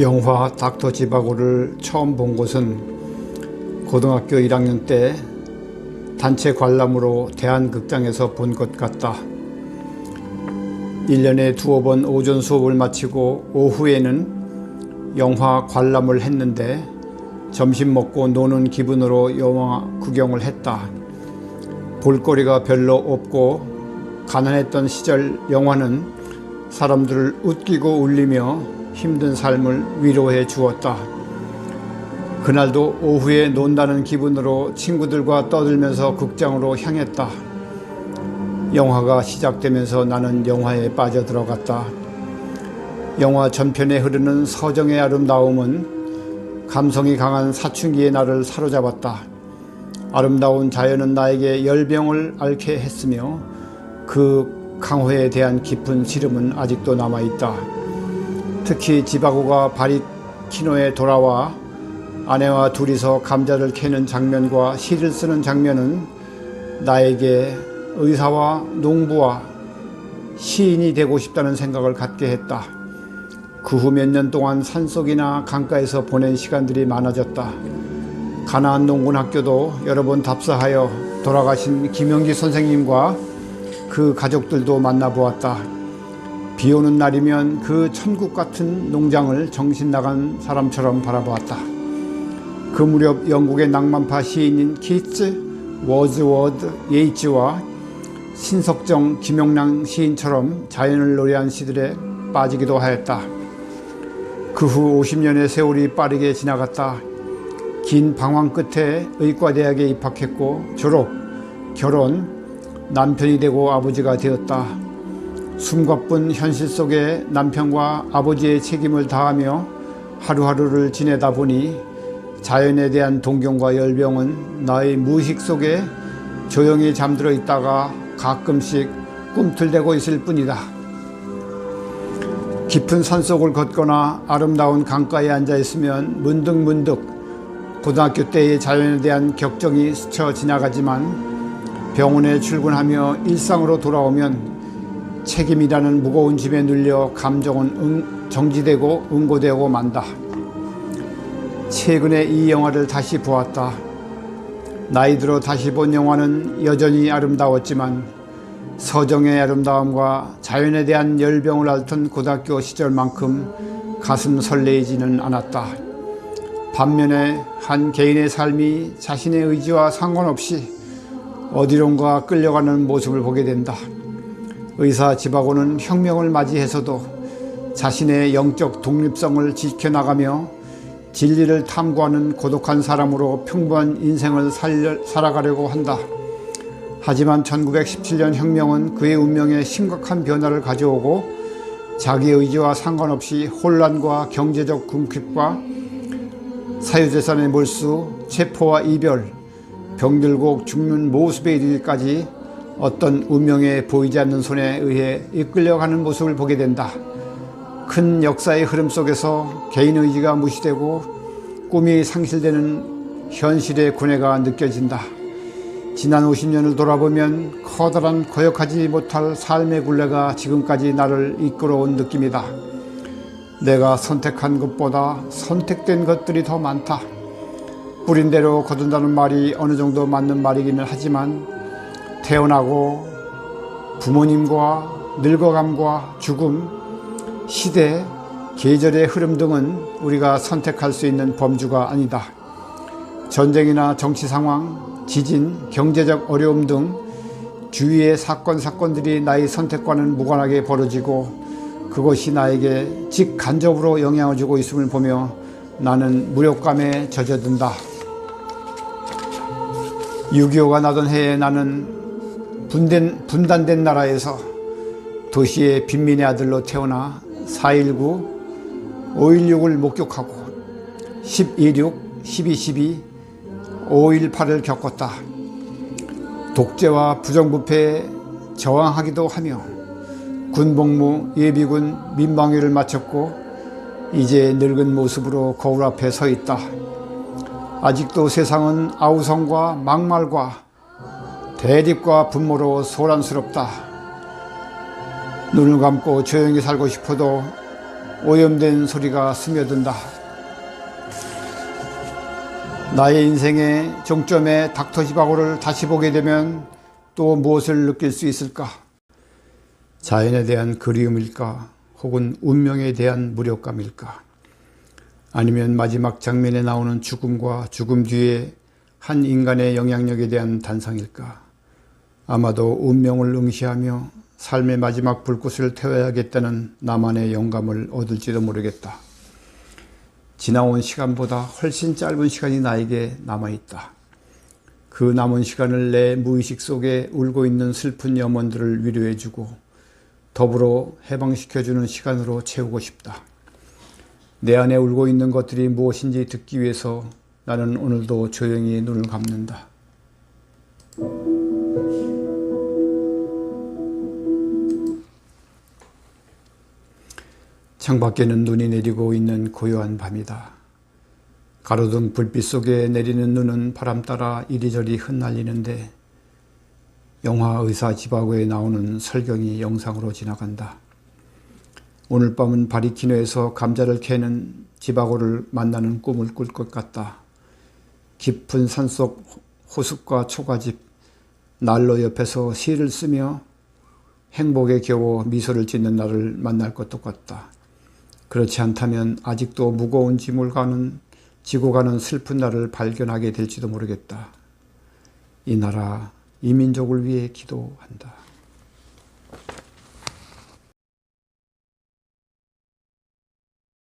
영화 닥터 지바고를 처음 본 곳은 고등학교 1학년 때 단체 관람으로 대한극장에서 본 것 같다. 1년에 두어 번 오전 수업을 마치고 오후에는 영화 관람을 했는데 점심 먹고 노는 기분으로 영화 구경을 했다. 볼거리가 별로 없고 가난했던 시절 영화는 사람들을 웃기고 울리며 힘든 삶을 위로해 주었다. 그날도 오후에 논다는 기분으로 친구들과 떠들면서 극장으로 향했다. 영화가 시작되면서 나는 영화에 빠져들어갔다. 영화 전편에 흐르는 서정의 아름다움은 감성이 강한 사춘기의 나를 사로잡았다. 아름다운 자연은 나에게 열병을 앓게 했으며 그 강호에 대한 깊은 시름은 아직도 남아있다. 특히 지바고가 바리키노에 돌아와 아내와 둘이서 감자를 캐는 장면과 시를 쓰는 장면은 나에게 의사와 농부와 시인이 되고 싶다는 생각을 갖게 했다. 그 후 몇 년 동안 산속이나 강가에서 보낸 시간들이 많아졌다. 가나안 농군 학교도 여러 번 답사하여 돌아가신 김영기 선생님과 그 가족들도 만나보았다. 비 오는 날이면 그 천국 같은 농장을 정신 나간 사람처럼 바라보았다. 그 무렵 영국의 낭만파 시인인 키츠, 워즈워드, 예이츠와 신석정, 김용랑 시인처럼 자연을 노래한 시들에 빠지기도 하였다. 그 후 50년의 세월이 빠르게 지나갔다. 긴 방황 끝에 의과대학에 입학했고 졸업, 결혼, 남편이 되고 아버지가 되었다. 숨가쁜 현실 속에 남편과 아버지의 책임을 다하며 하루하루를 지내다 보니 자연에 대한 동경과 열병은 나의 무의식 속에 조용히 잠들어 있다가 가끔씩 꿈틀대고 있을 뿐이다. 깊은 산속을 걷거나 아름다운 강가에 앉아 있으면 문득문득 고등학교 때의 자연에 대한 격정이 스쳐 지나가지만 병원에 출근하며 일상으로 돌아오면 책임이라는 무거운 짐에 눌려 감정은 응, 정지되고 응고되고 만다. 최근에 이 영화를 다시 보았다. 나이 들어 다시 본 영화는 여전히 아름다웠지만 서정의 아름다움과 자연에 대한 열병을 앓던 고등학교 시절만큼 가슴 설레지는 않았다. 반면에 한 개인의 삶이 자신의 의지와 상관없이 어디론가 끌려가는 모습을 보게 된다. 의사 집하고는 혁명을 맞이해서도 자신의 영적 독립성을 지켜나가며 진리를 탐구하는 고독한 사람으로 평범한 인생을 살려, 살아가려고 한다. 하지만 1917년 혁명은 그의 운명에 심각한 변화를 가져오고 자기 의지와 상관없이 혼란과 경제적 궁핍과 사유재산의 몰수, 체포와 이별, 병들고 죽는 모습에 이르기까지 어떤 운명에 보이지 않는 손에 의해 이끌려가는 모습을 보게 된다. 큰 역사의 흐름 속에서 개인 의지가 무시되고 꿈이 상실되는 현실의 고뇌가 느껴진다. 지난 50년을 돌아보면 커다란 거역하지 못할 삶의 굴레가 지금까지 나를 이끌어온 느낌이다. 내가 선택한 것보다 선택된 것들이 더 많다. 뿌린 대로 거둔다는 말이 어느 정도 맞는 말이기는 하지만 태어나고 부모님과 늙어감과 죽음, 시대, 계절의 흐름 등은 우리가 선택할 수 있는 범주가 아니다. 전쟁이나 정치 상황, 지진, 경제적 어려움 등 주위의 사건, 사건들이 나의 선택과는 무관하게 벌어지고 그것이 나에게 직간접으로 영향을 주고 있음을 보며 나는 무력감에 젖어든다. 6.25가 나던 해에 나는 분된, 분단된 나라에서 도시의 빈민의 아들로 태어나 4.19, 5.16을 목격하고 10.26, 12.12, 5.18을 겪었다. 독재와 부정부패에 저항하기도 하며 군복무, 예비군, 민방위를 마쳤고 이제 늙은 모습으로 거울 앞에 서 있다. 아직도 세상은 아우성과 막말과 대립과 분모로 소란스럽다. 눈을 감고 조용히 살고 싶어도 오염된 소리가 스며든다. 나의 인생의 종점에 닥터지바고를 다시 보게 되면 또 무엇을 느낄 수 있을까? 자연에 대한 그리움일까? 혹은 운명에 대한 무력감일까? 아니면 마지막 장면에 나오는 죽음과 죽음 뒤에 한 인간의 영향력에 대한 단상일까? 아마도 운명을 응시하며 삶의 마지막 불꽃을 태워야겠다는 나만의 영감을 얻을지도 모르겠다. 지나온 시간보다 훨씬 짧은 시간이 나에게 남아있다. 그 남은 시간을 내 무의식 속에 울고 있는 슬픈 염원들을 위로해주고 더불어 해방시켜주는 시간으로 채우고 싶다. 내 안에 울고 있는 것들이 무엇인지 듣기 위해서 나는 오늘도 조용히 눈을 감는다. 창밖에는 눈이 내리고 있는 고요한 밤이다. 가로등 불빛 속에 내리는 눈은 바람 따라 이리저리 흩날리는데 영화 의사 지바고에 나오는 설경이 영상으로 지나간다. 오늘 밤은 바리키노에서 감자를 캐는 지바고를 만나는 꿈을 꿀 것 같다. 깊은 산속 호숫과 초가집, 난로 옆에서 시를 쓰며 행복에 겨워 미소를 짓는 나를 만날 것도 같다. 그렇지 않다면 아직도 무거운 짐을 가는 지고 가는 슬픈 나를 발견하게 될지도 모르겠다. 이 나라, 이 민족을 위해 기도한다.